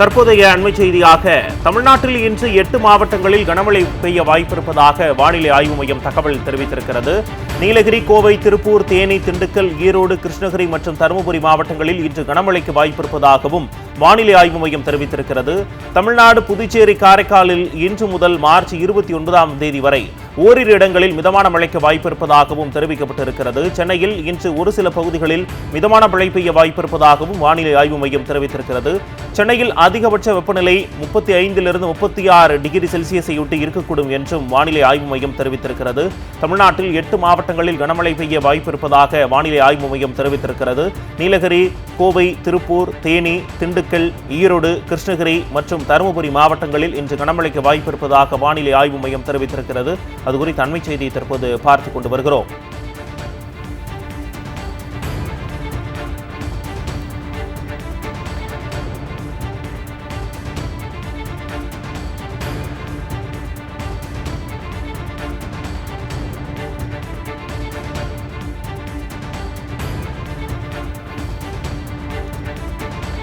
தற்போதைய அண்மை செய்தியாக தமிழ்நாட்டில் இன்று எட்டு மாவட்டங்களில் கனமழை பெய்ய வாய்ப்பிருப்பதாக வானிலை ஆய்வு மையம் தகவல் தெரிவித்திருக்கிறது. நீலகிரி கோவை திருப்பூர் தேனி திண்டுக்கல் ஈரோடு கிருஷ்ணகிரி மற்றும் தருமபுரி மாவட்டங்களில் இன்று கனமழைக்கு வாய்ப்பிருப்பதாகவும் வானிலை ஆய்வு மையம் தெரிவித்திருக்கிறது. தமிழ்நாடு புதுச்சேரி காரைக்காலில் இன்று முதல் மார்ச் இருபத்தி ஒன்பதாம் தேதி வரை ஓரிரு இடங்களில் மிதமான மழைக்கு வாய்ப்பிருப்பதாகவும் தெரிவிக்கப்பட்டிருக்கிறது. சென்னையில் இன்று ஒரு சில பகுதிகளில் மிதமான மழை பெய்ய வாய்ப்பிருப்பதாகவும் வானிலை ஆய்வு மையம் தெரிவித்திருக்கிறது. சென்னையில் அதிகபட்ச வெப்பநிலை முப்பத்தி ஐந்திலிருந்து முப்பத்தி ஆறு டிகிரி செல்சியஸை ஒட்டி இருக்கக்கூடும் என்றும் வானிலை ஆய்வு மையம் தெரிவித்திருக்கிறது. தமிழ்நாட்டில் எட்டு மாவட்டங்களில் கனமழை பெய்ய வாய்ப்பிருப்பதாக வானிலை ஆய்வு மையம் தெரிவித்திருக்கிறது. நீலகிரி கோவை திருப்பூர் தேனி திண்டுக்கல் ஈரோடு கிருஷ்ணகிரி மற்றும் தருமபுரி மாவட்டங்களில் இன்று கனமழைக்கு வாய்ப்பிருப்பதாக வானிலை ஆய்வு மையம் தெரிவித்திருக்கிறது. அது குறித்த அண்மை செய்தியை தற்போது பார்த்து கொண்டு வருகிறோம்.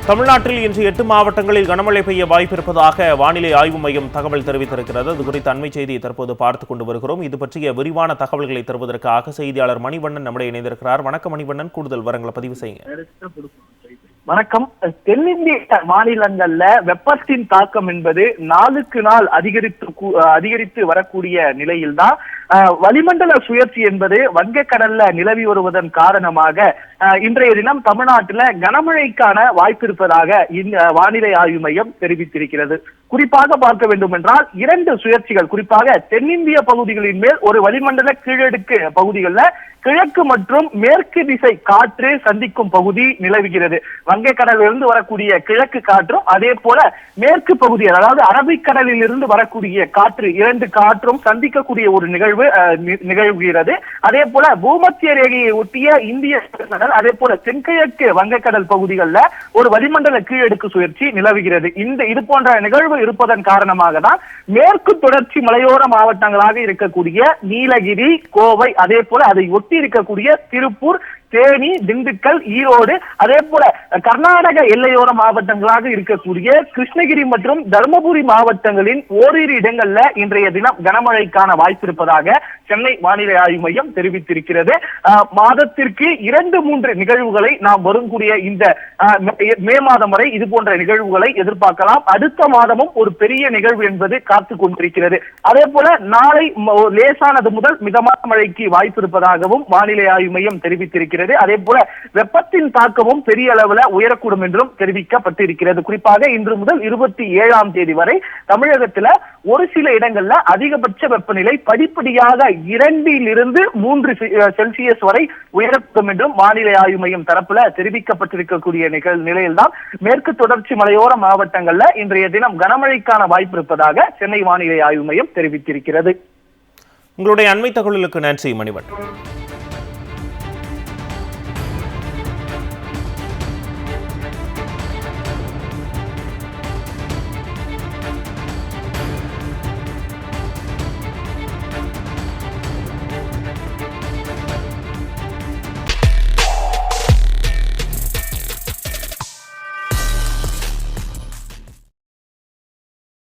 தமிழ்நாட்டில் இன்று எட்டு மாவட்டங்களில் கனமழை பெய்ய வாய்ப்பிருப்பதாக வானிலை ஆய்வு மையம் தகவல் தெரிவித்திருக்கிறது. அது குறித்த அண்மை செய்தியை தற்போது பார்த்துக் கொண்டு வருகிறோம். இது பற்றிய விரிவான தகவல்களை தருவதற்காக செய்தியாளர் மணிவண்ணன் நம்முடைய இணைந்திருக்கிறார். வணக்கம் மணிவண்ணன். கூடுதல் விவரங்களை பதிவு செய்யுங்க. வணக்கம். தென்னிந்திய மாநிலங்கள்ல வெப்பத்தின் தாக்கம் என்பது நாளுக்கு நாள் அதிகரித்து அதிகரித்து வரக்கூடிய நிலையில்தான் வளிமண்டல சுழற்சி என்பது வங்கக்கடல்ல நிலவி வருவதன் காரணமாக இன்றைய தினம் தமிழ்நாட்டுல கனமழைக்கான வாய்ப்பு இருப்பதாக இந்த வானிலை ஆய்வு மையம் தெரிவித்திருக்கிறது. குறிப்பாக பார்க்க வேண்டும் என்றால் இரண்டு சுழற்சிகள் குறிப்பாக தென்னிந்திய பகுதிகளின் மேல் ஒரு வளிமண்டல கீழடுக்கு பகுதிகளில் கிழக்கு மற்றும் மேற்கு திசை காற்று சந்திக்கும் பகுதி நிலவுகிறது. வங்கக்கடலிலிருந்து வரக்கூடிய கிழக்கு காற்றும் அதே போல மேற்கு பகுதி அதாவது அரபிக்கடலில் இருந்து வரக்கூடிய காற்று இரண்டு காற்றும் சந்திக்கக்கூடிய ஒரு நிகழ்வு நிகழ்வு நிகழ்கிறது அதே போல பூமத்திய ரேகையை ஒட்டிய இந்திய அதே போல தென்கிழக்கு வங்கக்கடல் பகுதிகளில் ஒரு வளிமண்டல கீழடுக்கு சுழற்சி நிலவுகிறது. இந்த இது போன்ற நிகழ்வு இருப்பதன் காரணமாக தான் மேற்கு தொடர்ச்சி மலையோர மாவட்டங்களாக இருக்கக்கூடிய நீலகிரி கோவை அதே போல அதை ஒட்டி இருக்கக்கூடிய திருப்பூர் தேனி திண்டுக்கல் ஈரோடு அதே போல கர்நாடக எல்லையோர மாவட்டங்களாக இருக்கக்கூடிய கிருஷ்ணகிரி மற்றும் தருமபுரி மாவட்டங்களின் ஓரிரு இடங்கள்ல இன்றைய தினம் கனமழைக்கான வாய்ப்பு இருப்பதாக சென்னை வானிலை ஆய்வு மையம் தெரிவித்திருக்கிறது. மாதத்திற்கு இரண்டு மூன்று நிகழ்வுகளை நாம் வருங்கூடிய இந்த மே- மாதம் வரை இது போன்ற நிகழ்வுகளை எதிர்பார்க்கலாம். அடுத்த மாதமும் ஒரு பெரிய நிகழ்வு என்பது காத்து கொண்டிருக்கிறது. அதே போல நாளை ம- லேசானது முதல் மிதமான மழைக்கு வாய்ப்பு இருப்பதாகவும் வானிலை ஆய்வு மையம் தெரிவித்திருக்கிறது. இருக்கிறது. அதே போல வெப்பத்தின் தாக்கமும் பெரிய அளவுல உயரக்கூடும் என்றும் தெரிவிக்கப்பட்டிருக்கிறது. குறிப்பாக இன்று முதல் இருபத்தி ஏழாம் தேதி வரை தமிழகத்துல ஒரு சில இடங்கள்ல அதிகபட்ச வெப்பநிலை படிப்படியாக இரண்டிலிருந்து மூன்று செல்சியஸ் வரை உயரக்கூடும் என்றும் வானிலை ஆய்வு மையம் தரப்புல தெரிவிக்கப்பட்டிருக்கக்கூடிய நிகழ் நிலையில்தான் மேற்கு தொடர்ச்சி மலையோர மாவட்டங்கள்ல இன்றைய தினம் கனமழைக்கான வாய்ப்பு இருப்பதாக சென்னை வானிலை ஆய்வு மையம் தெரிவித்திருக்கிறது. உங்களுடைய அண்மை தகவலுக்கு நன்றி மணிவன்